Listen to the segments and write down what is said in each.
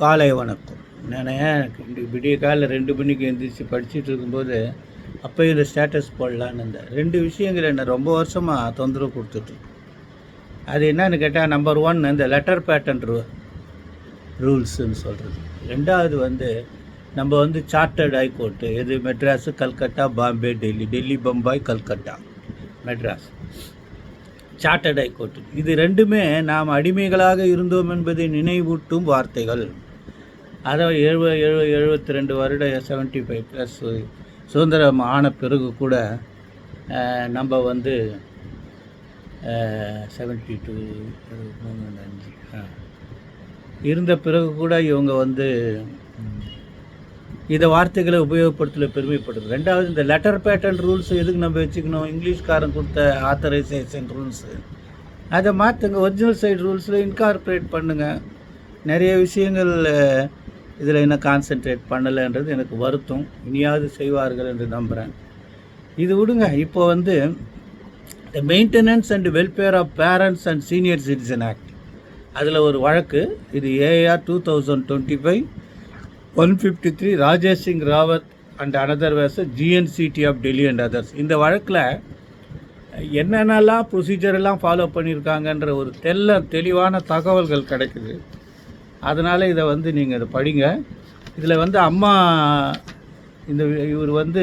காலை வணக்கம். நான் இந்த விடிய காலையில் ரெண்டு மணிக்கு எழுந்திரிச்சு படிச்சுட்டு இருக்கும்போது அப்போயும் இந்த ஸ்டேட்டஸ் போடலான்னு இருந்தேன். ரெண்டு விஷயங்கள் என்ன ரொம்ப வருஷமாக தொந்தரவு கொடுத்துட்டு அது என்னன்னு கேட்டால் நம்பர் ஒன் இந்த லெட்டர் பேட்டர்ன் ரூ ரூல்ஸுன்னு சொல்கிறது ரெண்டாவது வந்து நம்ம வந்து சார்ட்டர்ட் ஹைகோர்ட்டு எது Madras Calcutta Bombay Delhi Delhi Bombay Calcutta Madras. Chartered high court இது ரெண்டுமே நாம் அடிமைகளாக இருந்தோம் என்பதை நினைவூட்டும் வார்த்தைகள். அதை எழுபது எழுபது எழுபத்தி ரெண்டு வருட செவன்ட்டி ஃபைவ் ப்ளஸ் சுதந்திரம் ஆன பிறகு கூட நம்ம வந்து செவன்ட்டி டூ மூணு அஞ்சு இருந்த பிறகு கூட இவங்க வந்து இதை வார்த்தைகளை உபயோகப்படுத்தல பெருமைப்படுது ரெண்டாவது இந்த லெட்டர் பேட்டர்ன் ரூல்ஸ் எதுக்கு நம்ம வச்சுக்கணும்? இங்கிலீஷ்காரன் கொடுத்த ஆத்தரைசேஷன் ரூல்ஸு அதை மாற்றுங்க ஒரிஜினல் சைடு ரூல்ஸில் இன்கார்பரேட் பண்ணுங்கள் நிறைய விஷயங்கள் இதில் என்ன கான்சென்ட்ரேட் பண்ணலைன்றது எனக்கு வருத்தம். இனியாவது செய்வார்கள் என்று நம்புகிறேன் இது விடுங்க இப்போ வந்து the maintenance and welfare of parents and senior citizen act அதில் ஒரு வழக்கு இது AR two thousand twenty five one fifty three Rajesh Singh Rawat and another versus GNCT of Delhi and others இந்த வழக்கில் என்னென்னலாம் ப்ரொசீஜர் எல்லாம் ஃபாலோ பண்ணியிருக்காங்கன்ற ஒரு தெல்ல தெளிவான தகவல்கள் கிடைக்குது. அதனால் இதை வந்து நீங்கள் இதை படிங்க. இதில் வந்து அம்மா இந்த இவர் வந்து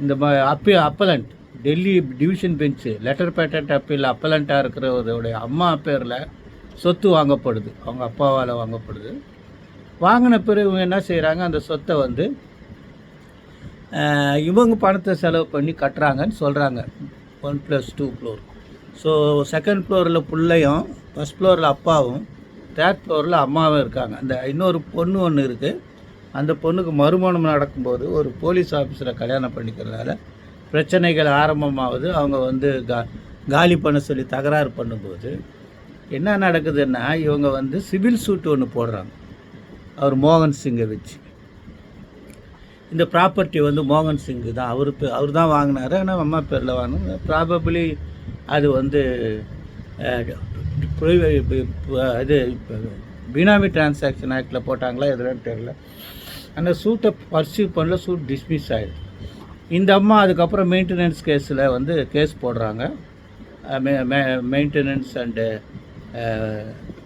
இந்த ம அப்பி appellant Delhi division bench letter patent appeal அப்பலண்ட்டாக இருக்கிறவருடைய அம்மா பேரில் சொத்து வாங்கப்படுது. அவங்க அப்பாவால் வாங்கப்படுது. வாங்கின பிறகு இவங்க என்ன செய்கிறாங்க அந்த சொத்தை வந்து இவங்க பணத்தை செலவு பண்ணி கட்டுறாங்கன்னு சொல்கிறாங்க one plus two floor so second ஃப்ளோரில் பிள்ளையும் ஃபஸ்ட் ஃப்ளோரில் அப்பாவும் தேர்ட் ஃப்ளோரில் அம்மாவும் இருக்காங்க. அந்த இன்னொரு பொண்ணு ஒன்று இருக்குது அந்த பொண்ணுக்கு மறுமணம் நடக்கும்போது ஒரு போலீஸ் ஆஃபீஸரை கல்யாணம் பண்ணிக்கிறதால பிரச்சனைகள் ஆரம்பமாகுது அவங்க வந்து கா காலி பண்ண சொல்லி தகராறு பண்ணும்போது என்ன நடக்குதுன்னா இவங்க வந்து சிவில் சூட் ஒன்று போடுறாங்க. அவர் மோகன் சிங்கை வச்சு. இந்த ப்ராப்பர்ட்டி வந்து மோகன் சிங்கு தான். அவர் அவர் தான் வாங்கினாரு. ஆனால் அம்மா பேரில் வாங்கினாங்க. ப்ராபபிளி அது வந்து இது இப்போ பினாமி டிரான்சாக்ஷன் ஆக்டில் போட்டாங்களா எதுலன்னு தெரில அந்த சூட்டை பர்சீவ் பண்ணல சூட் டிஸ்மிஸ் ஆகிடுது இந்த அம்மா அதுக்கப்புறம் மெயின்டெனன்ஸ் கேஸில் வந்து கேஸ் போடுறாங்க. மெயின்டெனன்ஸ் அண்டு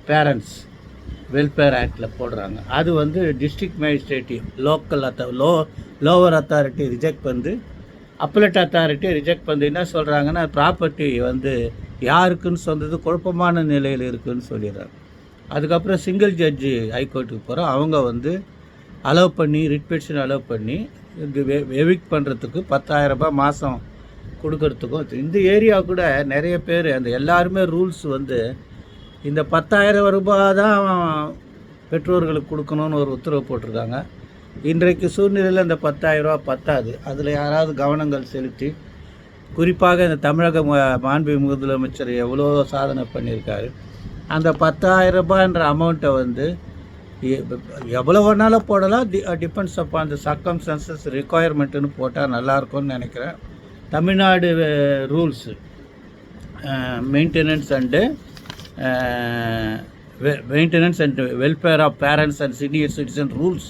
பேரண்ட்ஸ் வெல்ஃபேர் ஆக்டில் போடுறாங்க. அது வந்து டிஸ்ட்ரிக்ட் மேஜிஸ்ட்ரேட்டிவ் லோக்கல் அத்த லோ லோவர் அத்தாரிட்டி ரிஜெக்ட் பண்ணி அப்பலட் அத்தாரிட்டி ரிஜெக்ட் பண்ணி என்ன சொல்கிறாங்கன்னா ப்ராப்பர்ட்டி வந்து யாருக்குன்னு சொன்னது குழப்பமான நிலையில் இருக்குதுன்னு சொல்லிடுறாங்க அதுக்கப்புறம் சிங்கிள் ஜட்ஜி ஹைகோர்ட்டுக்கு போகிறோம் அவங்க வந்து அலோவ் பண்ணி ரிட் பெட்டிஷன் அலோவ் பண்ணி இது எவிக் பண்ணுறதுக்கு பத்தாயிரம் ரூபாய் மாதம் கொடுக்கறதுக்கும் இந்த ஏரியா கூட நிறைய பேர் அந்த எல்லாருமே ரூல்ஸ் வந்து இந்த பத்தாயிரம் ரூபாய் தான் பெற்றோர்களுக்கு கொடுக்கணும்னு ஒரு உத்தரவு போட்டிருக்காங்க. இன்றைக்கு சூழ்நிலையில் இந்த பத்தாயிரம் பத்தாது. அதில் யாராவது கவனங்கள் செலுத்தி குறிப்பாக இந்த தமிழக மாண்பு முதலமைச்சர் எவ்வளோ சாதனை பண்ணியிருக்காரு. அந்த பத்தாயிரம் ரூபாய்ன்ற அமௌண்ட்டை வந்து எவ்வளோ வேணாலும் போடலாம். டி டிபெண்ட்ஸ் அப்பான் அந்த சர்க்கம்ஸ்டன்சஸ் ரிக்குவயர்மெண்ட்டுன்னு போட்டால் நல்லாயிருக்கும்னு நினைக்கிறேன். Tamil Nadu rules maintenance and maintenance and welfare of parents and senior citizen rules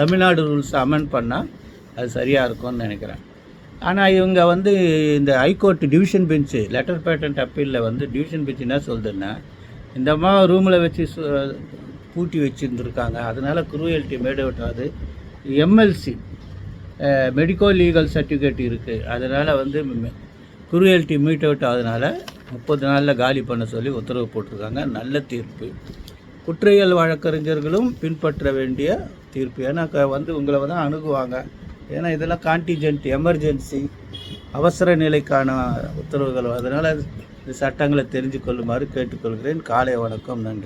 Tamil Nadu rules amend பண்ணால் அது சரியாக இருக்கும்னு நினைக்கிறேன். ஆனால் இவங்க வந்து இந்த high court division bench letter patent அப்பீலில் வந்து டிவிஷன் பெஞ்சு என்ன சொல்லுதுன்னா இந்த அம்மா ரூமில் வச்சு சு- பூட்டி வச்சுருந்துருக்காங்க. அதனால் குரூயல்ட்டி மேடு அவுட் ஆகுது. எம்எல்சி மெடிக்கோ லீகல் சர்டிஃபிகேட் இருக்குது அதனால் வந்து குரூயல்ட்டி மீட் அவுட் ஆகுதுனால முப்பது நாளில் காலி பண்ண சொல்லி உத்தரவு போட்டிருக்காங்க. நல்ல தீர்ப்பு. குற்றவியல் வழக்கறிஞர்களும் பின்பற்ற வேண்டிய தீர்ப்பு. ஏன்னா க- வந்து உங்களை தான் அணுகுவாங்க. ஏன்னா இதெல்லாம் கான்டிஜென்ட் எமர்ஜென்சி அவசர நிலைக்கான உத்தரவுகள். அதனால் இந்த சட்டங்களை தெரிஞ்சு கொள்ளுமாறு கேட்டுக்கொள்கிறேன். காலை வணக்கம் நன்றி.